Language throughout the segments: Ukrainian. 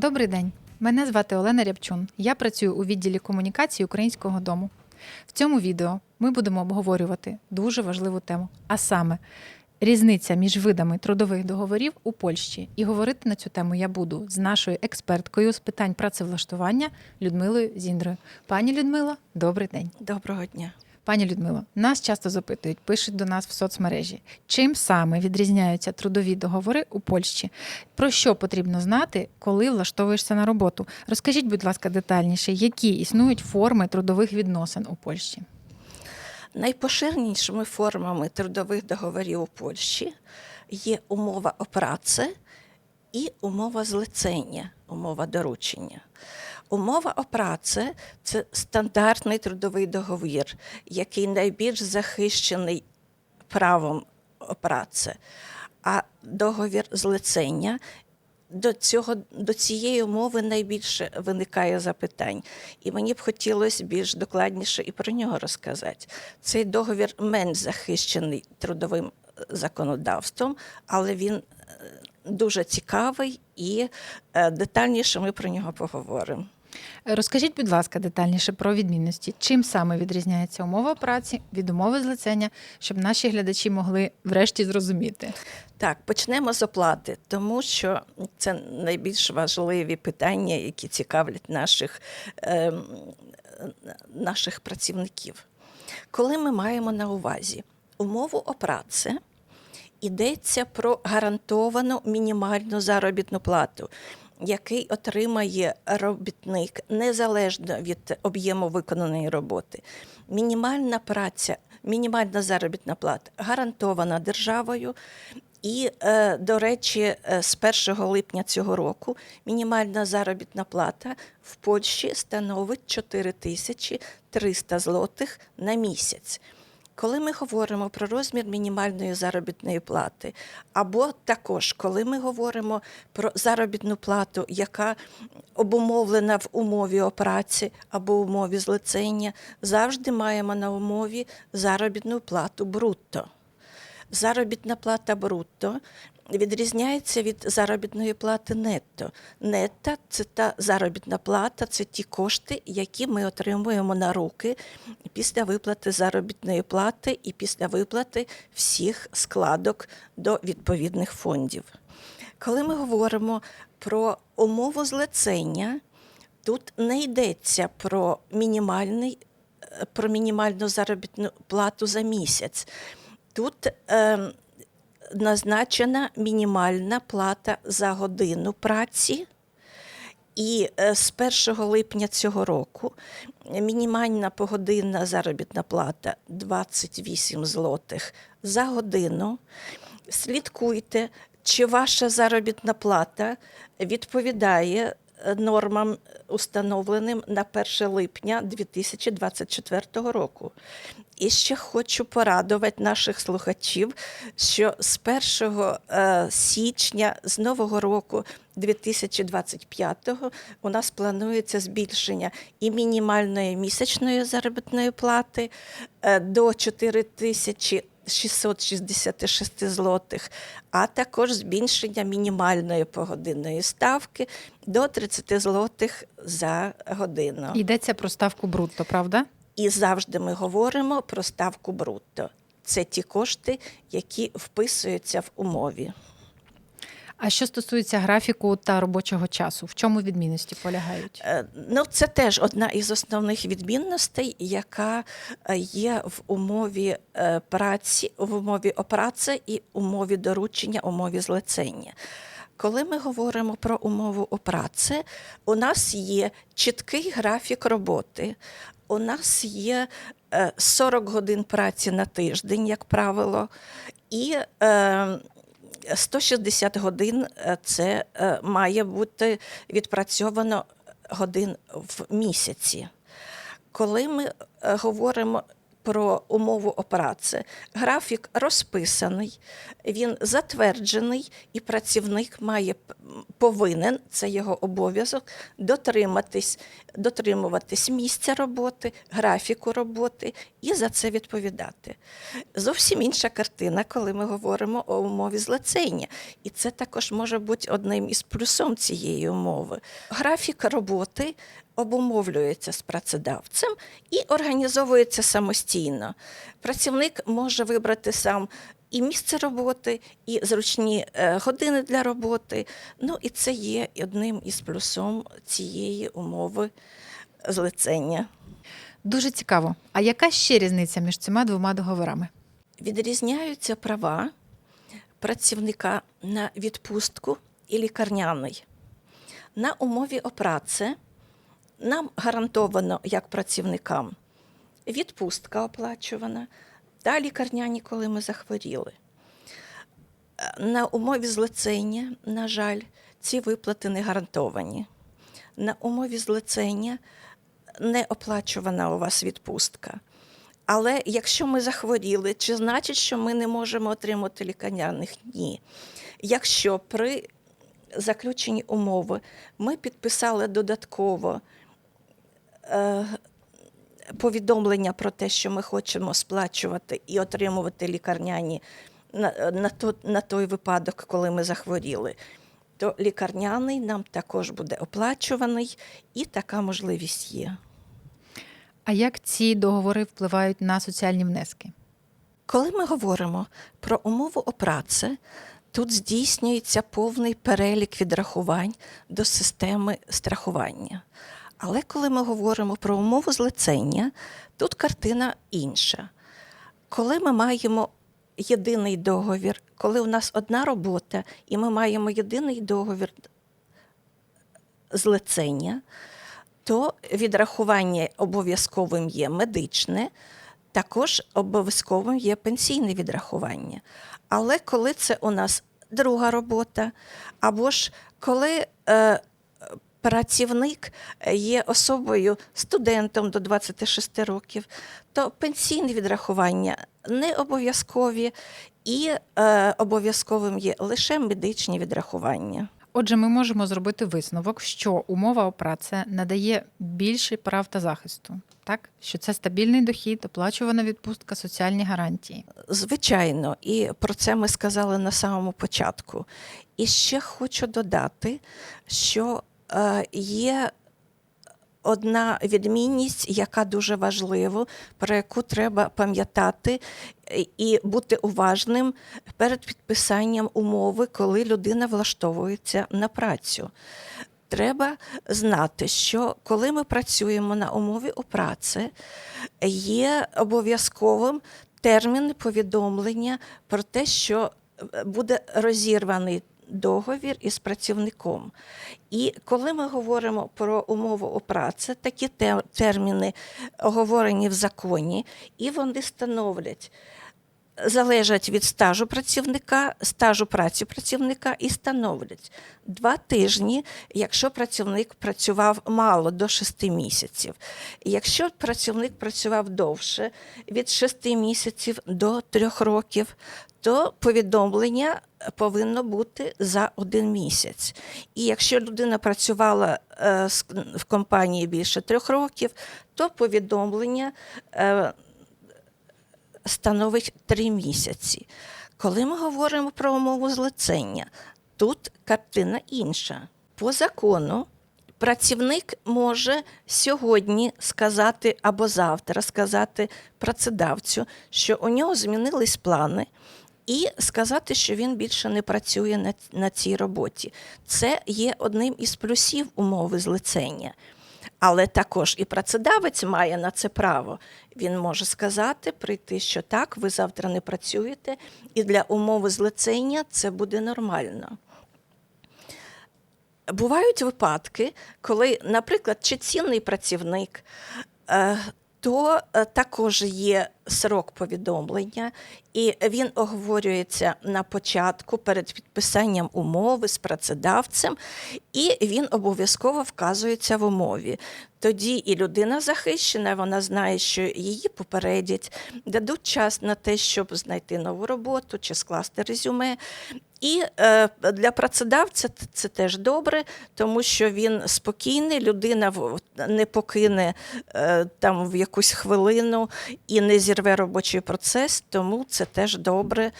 Добрий день. Мене звати Олена Рябчун. Я працюю у відділі комунікації Українського дому. В цьому відео ми будемо обговорювати дуже важливу тему, а саме різниця між видами трудових договорів у Польщі. І говорити на цю тему я буду з нашою експерткою з питань працевлаштування Людмилою Зіндрою. Пані Людмила, добрий день. Доброго дня. Пані Людмило, нас часто запитують, пишуть до нас в соцмережі, чим саме відрізняються трудові договори у Польщі, про що потрібно знати, коли влаштовуєшся на роботу. Розкажіть, будь ласка, детальніше, які існують форми трудових відносин у Польщі. Найпоширенішими формами трудових договорів у Польщі є умова о праці і умова злицення, умова доручення. Умова о праці – це стандартний трудовий договір, який найбільш захищений правом о праці. А договір злицення до цього до цієї умови найбільше виникає запитань, і мені б хотілося більш докладніше і про нього розказати. Цей договір менш захищений трудовим законодавством, але він дуже цікавий і е, детальніше ми про нього поговоримо. Розкажіть, будь ласка, детальніше про відмінності, чим саме відрізняється умова праці від умови злицення, щоб наші глядачі могли врешті зрозуміти. Так, почнемо з оплати, тому що це найбільш важливі питання, які цікавлять наших, е, наших працівників. Коли ми маємо на увазі умову о праці, йдеться про гарантовану мінімальну заробітну плату, який отримає робітник незалежно від об'єму виконаної роботи. Мінімальна праця, мінімальна заробітна плата гарантована державою. І, е, до речі, е, з 1 липня цього року мінімальна заробітна плата в Польщі становить 4300 злотих на місяць. Коли ми говоримо про розмір мінімальної заробітної плати, або також коли ми говоримо про заробітну плату, яка обумовлена в умові о праці або умові злицення, завжди маємо на умові заробітну плату брутто. Заробітна плата брутто відрізняється від заробітної плати нетто. Нетта це та заробітна плата, це ті кошти, які ми отримуємо на руки після виплати заробітної плати і після виплати всіх складок до відповідних фондів. Коли ми говоримо про умову злицення, тут не йдеться про мінімальний, е, про мінімальну заробітну плату за місяць. Тут е, назначена мінімальна плата за годину праці. І е, з 1 липня цього року мінімальна погодинна заробітна плата 28 злотих за годину. Слідкуйте, чи ваша заробітна плата відповідає нормам, установленим на 1 липня 2024 року. І ще хочу порадувати наших слухачів, що з 1 е, січня з нового року 2025 у нас планується збільшення і мінімальної місячної заробітної плати е, до 4 тисячі 666 злотих, а також збільшення мінімальної погодинної ставки до 30 злотих за годину. Йдеться про ставку брутто, правда? І завжди ми говоримо про ставку брутто. Це ті кошти, які вписуються в умові. А що стосується графіку та робочого часу, в чому відмінності полягають? Е, Ну, це теж одна із основних відмінностей, яка е, є в умові е, праці, в умові опраці і умові доручення, умові злицення. Коли ми говоримо про умову о праці, у нас є чіткий графік роботи. У нас є е, 40 годин праці на тиждень, як правило, і 160 годин е, це е, має бути відпрацьовано годин в місяці. Коли ми е, говоримо про умову опраці, графік розписаний, він затверджений, і працівник має повинен, це його обов'язок, дотриматись, дотримуватись місця роботи, графіку роботи і за це відповідати. Зовсім інша картина, коли ми говоримо о умові злицення. І це також може бути одним із плюсом цієї умови. Графік роботи обумовлюється з працедавцем і організовується самостійно. Працівник може вибрати сам і місце роботи, і зручні е, години для роботи. Ну і це є одним із плюсом цієї умови злицення. Дуже цікаво. А яка ще різниця між цими двома договорами? Відрізняються права працівника на відпустку і лікарняний. На умові опраці нам гарантовано як працівникам відпустка оплачувана та лікарняні, коли ми захворіли. На умові злицення, на жаль, ці виплати не гарантовані. На умові злицення не оплачувана у вас відпустка. Але якщо ми захворіли, чи значить, що ми не можемо отримати лікарняних? Ні. Якщо при заключенні умови ми підписали додатково е, повідомлення про те, що ми хочемо сплачувати і отримувати лікарняні на, на, то, на той випадок, коли ми захворіли, то лікарняний нам також буде оплачуваний, і така можливість є. А як ці договори впливають на соціальні внески? Коли ми говоримо про умову опраці, тут здійснюється повний перелік відрахувань до системи страхування. Але коли ми говоримо про умову злицення, тут картина інша. Коли ми маємо єдиний договір, коли у нас одна робота, і ми маємо єдиний договір злицення, то відрахування обов'язковим є медичне, також обов'язковим є пенсійне відрахування. Але коли це у нас друга робота, або ж коли е, працівник є особою студентом до 26 років, то пенсійне відрахування не обов'язкові і е, обов'язковим є лише медичні відрахування. Отже, ми можемо зробити висновок, що умова о праці надає більше прав та захисту, так що це стабільний дохід, оплачувана відпустка, соціальні гарантії. Звичайно, і про це ми сказали на самому початку. І ще хочу додати, що е, є одна відмінність, яка дуже важлива, про яку треба пам'ятати е, і бути уважним перед підписанням умови, коли людина влаштовується на працю. Треба знати, що коли ми працюємо на умові у праці, є обов'язковим термін повідомлення про те, що е, буде розірваний договір із працівником. І коли ми говоримо про умову о праці, такі терміни оговорені в законі, і вони становлять. Залежать від стажу працівника, стажу праці працівника і становлять два тижні, якщо працівник працював мало до 6 місяців. Якщо працівник працював довше від 6 місяців до 3 років, то повідомлення повинно бути за один місяць. І якщо людина працювала е, в компанії більше трьох років, то повідомлення е, становить три місяці. Коли ми говоримо про умову злицення, тут картина інша. По закону працівник може сьогодні сказати або завтра сказати працедавцю, що у нього змінились плани. І сказати, що він більше не працює на, на цій роботі. Це є одним із плюсів умови злицення. Але також і працедавець має на це право. Він може сказати, прийти, що так, ви завтра не працюєте, і для умови злицення це буде нормально. Бувають випадки, коли, наприклад, чи цінний працівник е, то е, також є срок повідомлення, і він оговорюється на початку перед підписанням умови з працедавцем, і він обов'язково вказується в умові. Тоді і людина захищена, вона знає, що її попередять, дадуть час на те, щоб знайти нову роботу чи скласти резюме. І е, для працедавця це теж добре, тому що він спокійний, людина не покине е, там в якусь хвилину і не зірве робочий процес, тому це теж добре.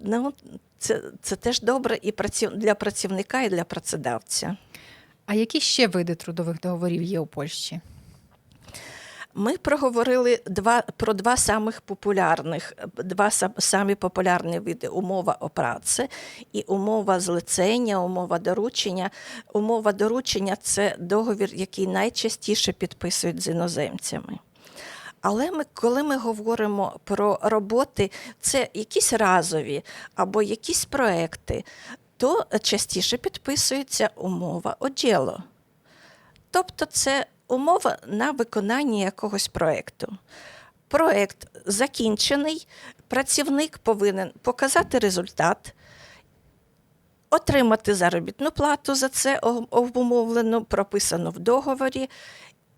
Ну, це, це теж добре і для працівника, і для працедавця. А які ще види трудових договорів є у Польщі? Ми проговорили два про два самих популярних, два сам- самі популярні види умова о праці і умова злицення, умова доручення. Умова доручення це договір, який найчастіше підписують з іноземцями. Але ми, коли ми говоримо про роботи, це якісь разові або якісь проекти, то частіше підписується умова о діло. Тобто це умова на виконання якогось проєкту. Проєкт закінчений, працівник повинен показати результат, отримати заробітну плату за це об- обумовлено, прописано в договорі.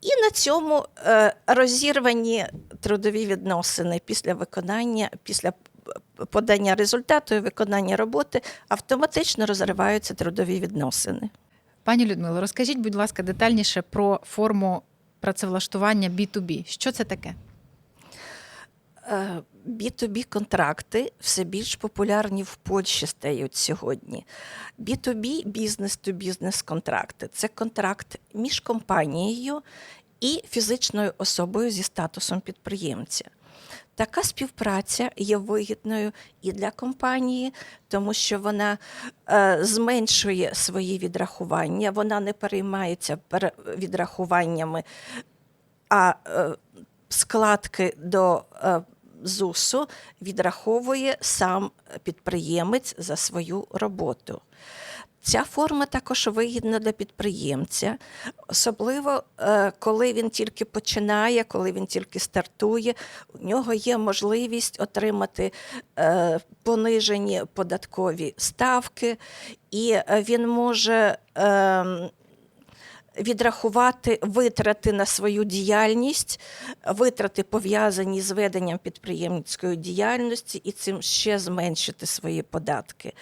І на цьому е, розірвані трудові відносини після виконання, після подання результату і виконання роботи автоматично розриваються трудові відносини. Пані Людмило, розкажіть, будь ласка, детальніше про форму працевлаштування B2B. Що це таке? Е, B2B контракти все більш популярні в Польщі стають сьогодні. B2B бізнес-то-бізнес контракти це контракт між компанією і фізичною особою зі статусом підприємця. Така співпраця є вигідною і для компанії, тому що вона е, зменшує свої відрахування, вона не переймається пере- відрахуваннями а е, складки до е, ЗУСу відраховує сам підприємець за свою роботу. Ця форма також вигідна для підприємця, особливо е, коли він тільки починає, коли він тільки стартує. У нього є можливість отримати е, понижені податкові ставки, і е, він може. Відрахувати витрати на свою діяльність, витрати пов'язані з веденням підприємницької діяльності, і цим ще зменшити свої податки.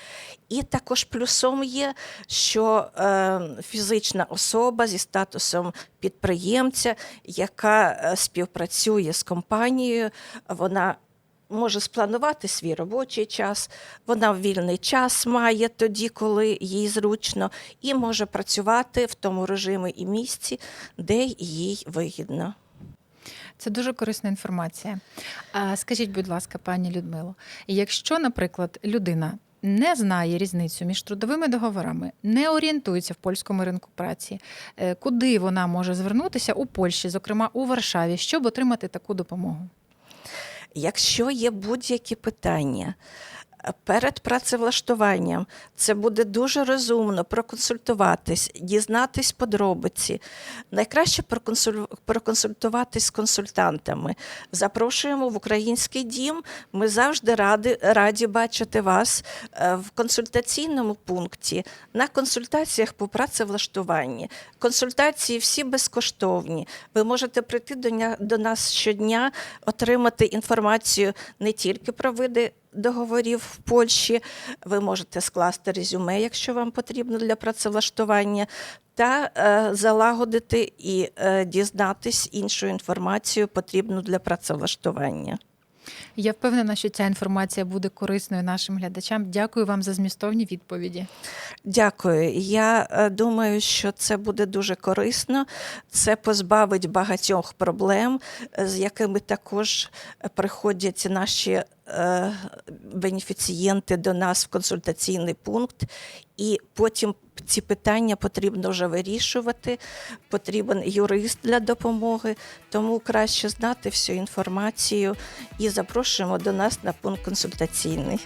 І також плюсом є, що е, фізична особа зі статусом підприємця, яка е, співпрацює з компанією, вона може спланувати свій робочий час, вона вільний час має тоді, коли їй зручно, і може працювати в тому режимі і місці, де їй вигідно. Це дуже корисна інформація. А скажіть, будь ласка, пані Людмило, якщо, наприклад, людина не знає різницю між трудовими договорами, не орієнтується в польському ринку праці, е, куди вона може звернутися у Польщі, зокрема у Варшаві, щоб отримати таку допомогу? Якщо є будь-які питання перед працевлаштуванням, це буде дуже розумно проконсультуватись, дізнатись подробиці. Найкраще проконсуль- проконсультуватись з консультантами. Запрошуємо в український дім. Ми завжди раді, раді бачити вас е, в консультаційному пункті на консультаціях по працевлаштуванні. Консультації всі безкоштовні. Ви можете прийти до нас щодня, отримати інформацію не тільки про види договорів в Польщі, ви можете скласти резюме, якщо вам потрібно для працевлаштування, та е, залагодити і е, дізнатись іншу інформацію, потрібну для працевлаштування. Я впевнена, що ця інформація буде корисною нашим глядачам. Дякую вам за змістовні відповіді. Дякую. Я е, думаю, що це буде дуже корисно. Це позбавить багатьох проблем, з якими також приходять наші бенефіцієнти до нас в консультаційний пункт, і потім ці питання потрібно вже вирішувати. Потрібен юрист для допомоги, тому краще знати всю інформацію і запрошуємо до нас на пункт консультаційний.